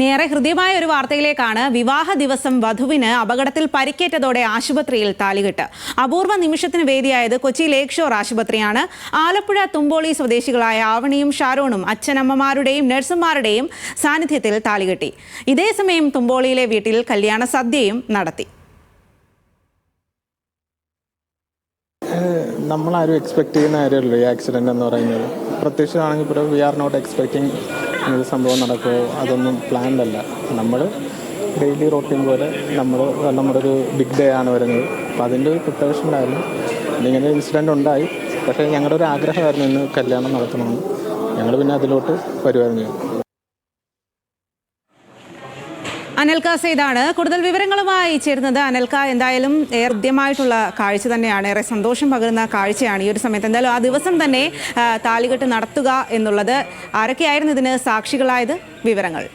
നേരെ ഹൃദ്യമായ ഒരു വാർത്തയിലേക്കാണ് വിവാഹ ദിവസം വധുവിന് അപകടത്തിൽ പരിക്കേറ്റതോടെ ആശുപത്രിയിൽ താലികെട്ട്. അപൂർവ നിമിഷത്തിന് വേദിയായത് കൊച്ചി ലേക്ക് ഷോർ ആശുപത്രിയാണ്. ആലപ്പുഴ തുമ്പോളി സ്വദേശികളായ ആവണിയും ഷാരോണും അച്ഛനമ്മമാരുടെയും നഴ്സുമാരുടെയും സാന്നിധ്യത്തിൽ താലികെട്ടി. ഇതേസമയം തുമ്പോളിയിലെ വീട്ടിൽ കല്യാണ സദ്യയും നടത്തി. നമ്മളാരും എക്സ്പെക്ട് ചെയ്യുന്ന കാര്യമല്ലോ ഈ ആക്സിഡന്റ് എന്ന് പറയുന്നത്. പ്രത്യക്ഷമാണെങ്കിൽ വി ആർ നോട്ട് എക്സ്പെക്ടിങ് ഇങ്ങനെ സംഭവം നടക്കുമോ അതൊന്നും പ്ലാൻഡ് അല്ല. നമ്മൾ ഡെയിലി റൊട്ടീൻ പോലെ നമ്മൾ നമ്മുടെ ഒരു ബിഗ് ഡേ ആണ് വരുന്നത്. അപ്പോൾ അതിന്റെ ഒരു പ്രിപ്പറേഷൻ ഉണ്ടായിരുന്നു ഇങ്ങനെ ഇൻസിഡന്റ് ഉണ്ടായി. പക്ഷേ ഞങ്ങളുടെ ഒരു ആഗ്രഹമായിരുന്നു ഇന്ന് കല്യാണം നടത്തണമെന്ന്. ഞങ്ങൾ പിന്നെ അതിലോട്ട് വരുമായിരുന്നു അനൽക്ക സെയ്താണ്. കൂടുതൽ വിവരങ്ങളുമായി ചേരുന്നത് അനൽക. എന്തായാലും ഹൃദ്യമായിട്ടുള്ള കാഴ്ച തന്നെയാണ്. ഏറെ സന്തോഷം പകരുന്ന കാഴ്ചയാണ് ഈ ഒരു സമയത്ത്. എന്തായാലും ആ ദിവസം തന്നെ താലികെട്ട് നടത്തുക എന്നുള്ളത് ആരൊക്കെയായിരുന്നു ഇതിന് സാക്ഷികളായത്? വിവരങ്ങൾ.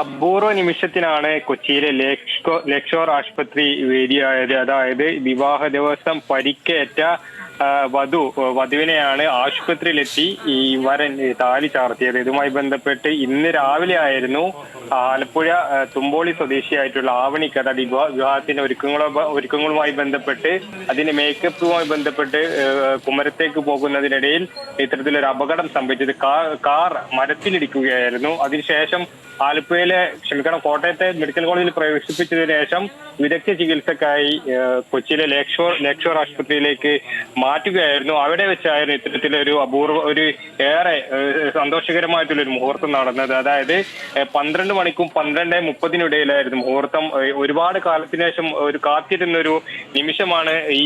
അപൂർവ നിമിഷത്തിനാണ് കൊച്ചിയിലെ ലേക്ഷോ ലേക്ഷോർ ആശുപത്രി വേദിയായത്. അതായത് വിവാഹ ദിവസം പരിക്കേറ്റ വധു വധുവിനെയാണ് ആശുപത്രിയിലെത്തി ഈ വരൻ താലി ചാർത്തിയത്. ഇതുമായി ബന്ധപ്പെട്ട് ഇന്ന് രാവിലെ ആയിരുന്നു ആലപ്പുഴ തുമ്പോളി സ്വദേശിയായിട്ടുള്ള ആവണിക്ക് അതായത് വിവാ- വിവാഹത്തിന്റെ ഒരുക്കങ്ങളോ ഒരുക്കങ്ങളുമായി ബന്ധപ്പെട്ട് അതിന്റെ മേക്കപ്പുമായി ബന്ധപ്പെട്ട് കുമരത്തേക്ക് പോകുന്നതിനിടയിൽ ഇത്തരത്തിലൊരു അപകടം സംഭവിച്ചത്. കാർ മരത്തിലിടിക്കുകയായിരുന്നു. അതിനുശേഷം ആലപ്പുഴയിലെ ക്ഷമിക്കണം കോട്ടയത്തെ മെഡിക്കൽ കോളേജിൽ പ്രവേശിപ്പിച്ചതിനു ശേഷം വിദഗ്ധ ചികിത്സക്കായി കൊച്ചിയിലെ ലേക്ഷോർ ലേക്ഷോർ ആശുപത്രിയിലേക്ക് മാറ്റുകയായിരുന്നു. അവിടെ വെച്ചായിരുന്നു ഇത്തരത്തിലൊരു അപൂർവ ഒരു ഏറെ സന്തോഷകരമായിട്ടുള്ള ഒരു മുഹൂർത്തം നടന്നത്. അതായത് പന്ത്രണ്ട് മണിക്കും പന്ത്രണ്ട് മുപ്പതിനിടയിലായിരുന്നു മുഹൂർത്തം. ഒരുപാട് കാലത്തിന് ശേഷം ഒരു കാത്തിരുന്ന ഒരു നിമിഷമാണ് ഈ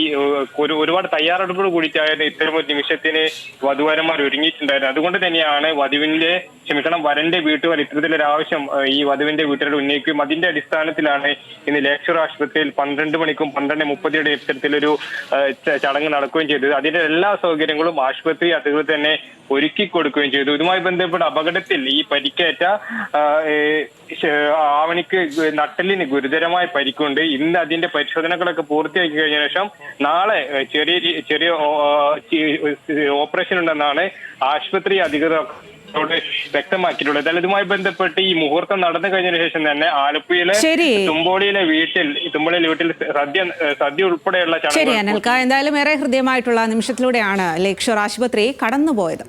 ഒരു ഒരുപാട് തയ്യാറെടുപ്പോട് കൂടിയിട്ടായിരുന്നു ഇത്തരം ഒരു നിമിഷത്തിന് വധുവരന്മാർ ഒരുങ്ങിയിട്ടുണ്ടായിരുന്നത് അതുകൊണ്ട് തന്നെയാണ് വധുവിന്റെ ക്ഷമിക്കണം വരന്റെ വീട്ടുകാർ ഇത്തരത്തിലൊരു ആവശ്യം ഈ വധുവിന്റെ വീട്ടുകാർ ഉന്നയിക്കുകയും അതിന്റെ അടിസ്ഥാനത്തിലാണ് ഇന്ന് ലേക്ഷർ ആശുപത്രിയിൽ പന്ത്രണ്ട് മണിക്കും പന്ത്രണ്ട് മുപ്പതിയുടെ ഇത്തരത്തിലൊരു ചടങ്ങ് നടക്കുകയും ചെയ്തത്. അതിന്റെ എല്ലാ സൗകര്യങ്ങളും ആശുപത്രി അധികൃതർ തന്നെ ഒരുക്കി കൊടുക്കുകയും ചെയ്തു. ഇതുമായി ബന്ധപ്പെട്ട അപകടത്തിൽ ഈ പരിക്കേറ്റ ആവണിക്ക് നട്ടലിന് ഗുരുതരമായ പരിക്കുണ്ട്. ഇന്ന് അതിന്റെ പരിശോധനകളൊക്കെ പൂർത്തിയാക്കി കഴിഞ്ഞ ശേഷം നാളെ ചെറിയ ചെറിയ ഓപ്പറേഷൻ ഉണ്ടെന്നാണ് ആശുപത്രി അധികൃതർ ോട് വ്യക്തമാക്കിയിട്ടുള്ളത് എന്നാൽ ഇതുമായി ബന്ധപ്പെട്ട് ഈ മുഹൂർത്തം നടന്നു കഴിഞ്ഞതിന് ശേഷം തന്നെ ആലപ്പുഴയിലെ. തുമ്പോളിയിലെ വീട്ടിൽ തുമ്പോളിയിലെ വീട്ടിൽ സദ്യ സദ്യ ഉൾപ്പെടെയുള്ള ശരി ചടങ്ങുകൾ അനൽക്ക. എന്തായാലും ഏറെ ഹൃദ്യമായിട്ടുള്ള നിമിഷത്തിലൂടെയാണ് ലേക്ഷോർ ആശുപത്രി കടന്നുപോയത്.